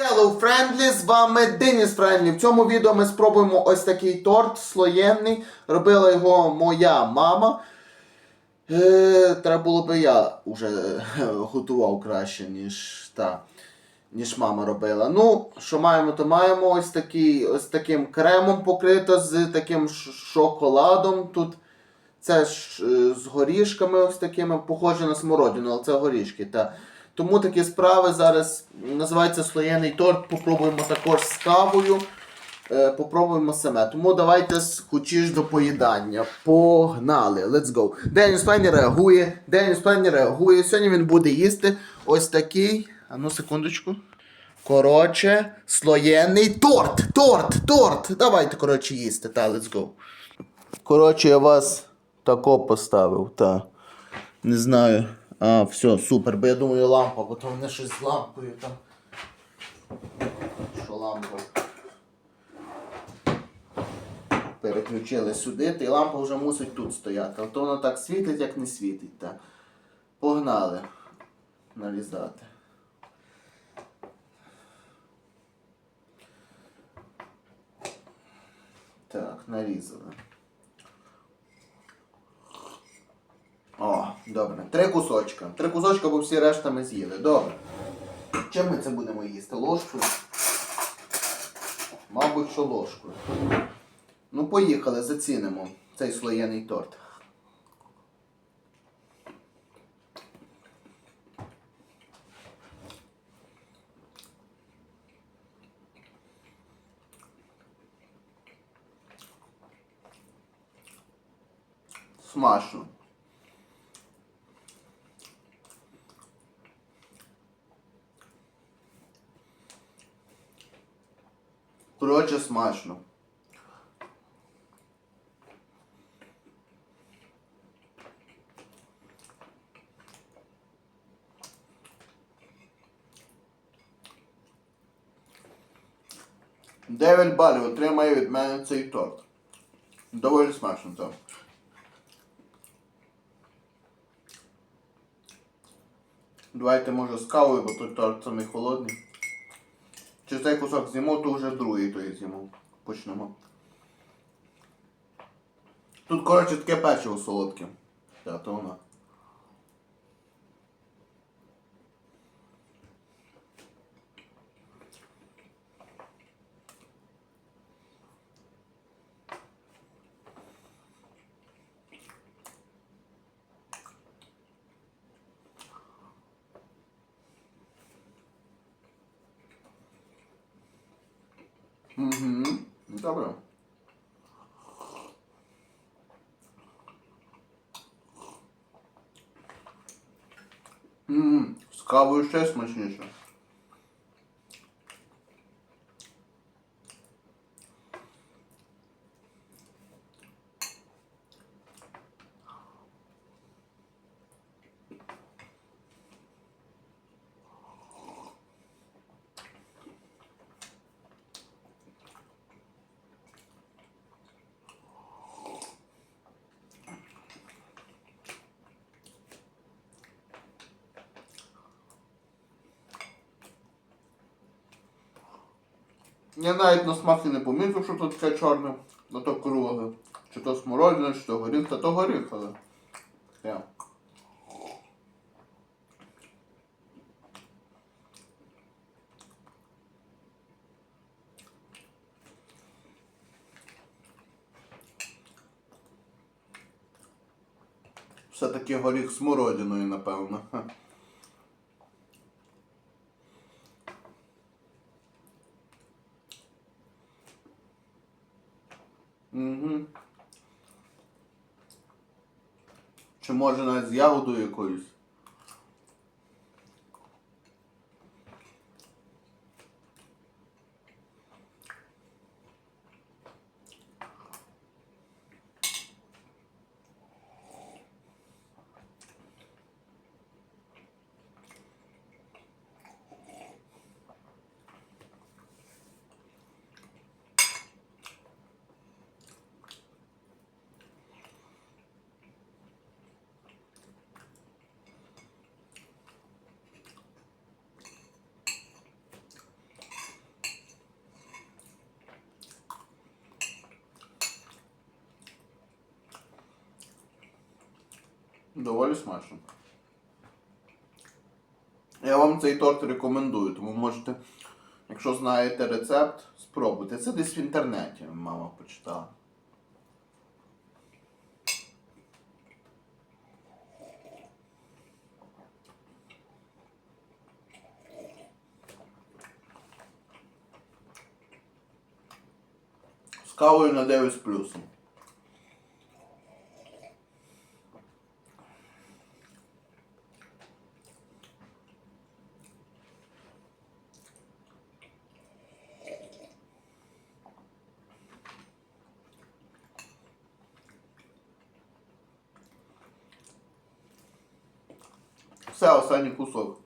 Hello Friendly, з вами Деніс Френдлі. В цьому відео ми спробуємо ось такий торт слоєнний. Робила його моя мама. Е, треба було би я вже е, готував краще, ніж та, ніж мама робила. Ну, що маємо, то маємо ось такий, ось таким кремом покрито з таким шоколадом. Тут це ж е, з горішками ось такими, похоже на смородину, але це горішки. Та. Тому такі справи зараз називається слоєний торт. Попробуємо також з кавою. Е, попробуємо саме. Тому давайте скучіш до поїдання. Погнали! Let's go. Деніс Пенні реагує. Деніс Пенні реагує. Сьогодні він буде їсти ось такий. А ну секундочку. Коротше, слоєний торт! Торт! Торт! Давайте, коротше, їсти. Та, let's go. Коротше, я вас тако поставив, та. Не знаю. А, все, супер, бо я думаю лампа, бо то вони щось з лампою там. Що лампа? Переключили сюди, та й лампа вже мусить тут стояти. А то вона так світить, як не світить. Та. Погнали нарізати. Так, нарізали. О, добре. Три кусочка. Три кусочка, бо всі решта ми з'їли. Добре. Чим ми це будемо їсти? Ложкою? Мабуть, що ложкою. Ну, поїхали, зацінимо цей слоєний торт. Смачно. Коротше, смачно. Дев'ять балів отримає від мене цей торт. Доволі смачно, так. Давайте може з кавою, бо той торт самий холодний. Чи цей кусок з'їмо, то вже другий той з'їмо. Почнемо. Тут, коротше, таке печиво солодке. Та, то воно. Угу. Добре. Ммм, з кавою ще смачніше. Я навіть на смак і не помітив, що тут таке чорне, на то кругле. Чи то смородина, чи то горіх, та то горіх, але. Я. Все-таки горіх смородиною, напевно. Може навіть з ягодою якоюсь? Доволі смачно. Я вам цей торт рекомендую, тому можете, якщо знаєте рецепт, спробуйте. Це десь в інтернеті, мама почитала. З кавою на 9 з плюсом. Все, останній кусок.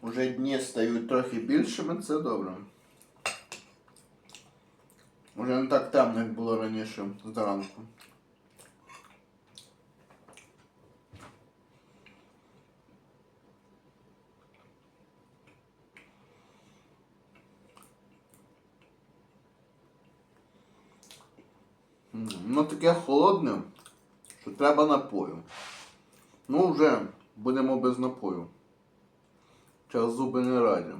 Уже дні стають трохи більшими, це добре. Уже не так темно, як було раніше зранку. Ну таке холодне, що треба напою. Ну вже будемо без напою. Час зуби не раді.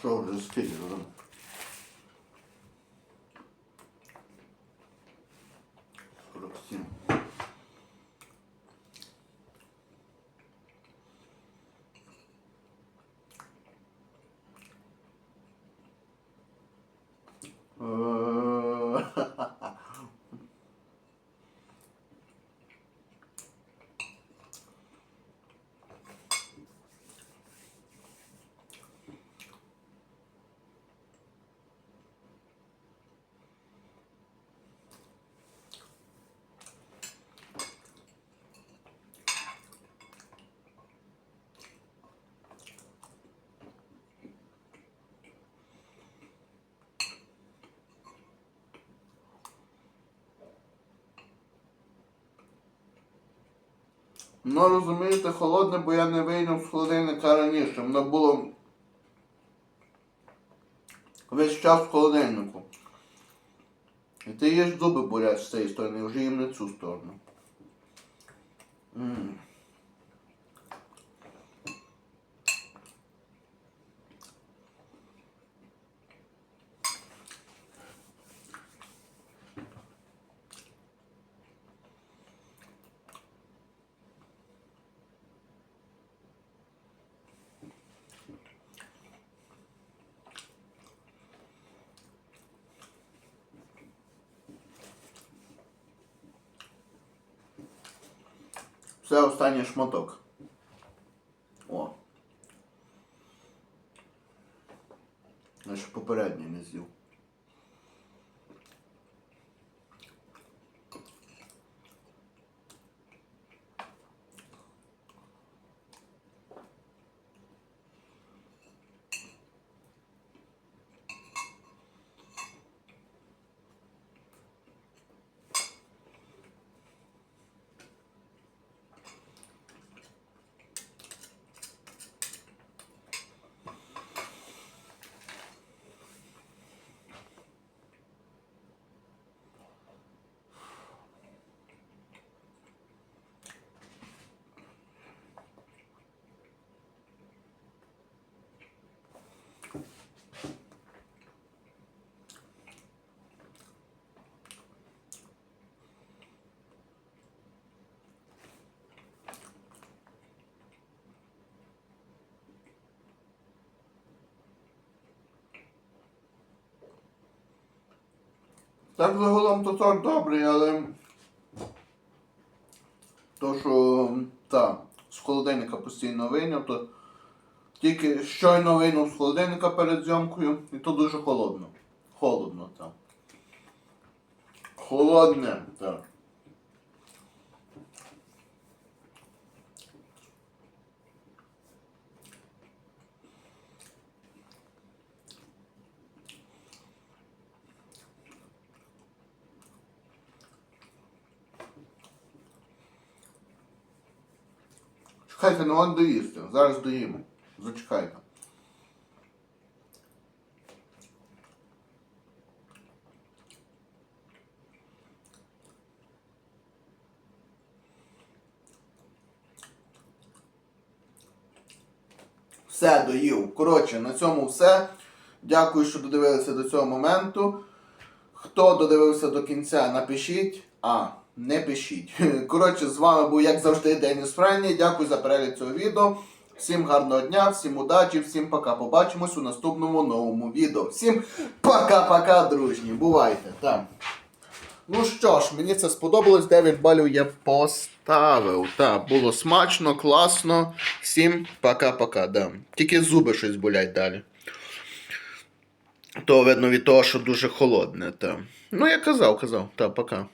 Що вже скільки вже? Сорок сім. Е, Ну, розумієте, холодне, бо я не вийняв з холодильника раніше. Воно було весь час в холодильнику. І ти їж зуби болять з цієї сторони, вже їм не цю сторону. М. Це останній шматок. Так загалом то торт добрий, але. То, що та, з холодильника постійно вийняв, то тільки щойно вийнув з холодильника перед зйомкою, і то дуже холодно. Холодно, так. Холодне, так. Чекайте, не вам доїсти. Зараз доїмо. Зачекайте. Все доїв. Коротше, на цьому все. Дякую, що додивилися до цього моменту. Хто додивився до кінця, напишіть. А, не пишіть. Коротше, з вами був, як завжди, Деніс Френні. Дякую за перегляд цього відео. Всім гарного дня, всім удачі, всім пока. Побачимось у наступному новому відео. Всім пока-пока, дружні. Бувайте. Так. Ну що ж, мені це сподобалось. 9 балів я поставив. Так, було смачно, класно. Всім пока-пока. Да. Тільки зуби щось болять далі. То видно від того, що дуже холодне. Та. Ну, я казав, казав. Та, пока.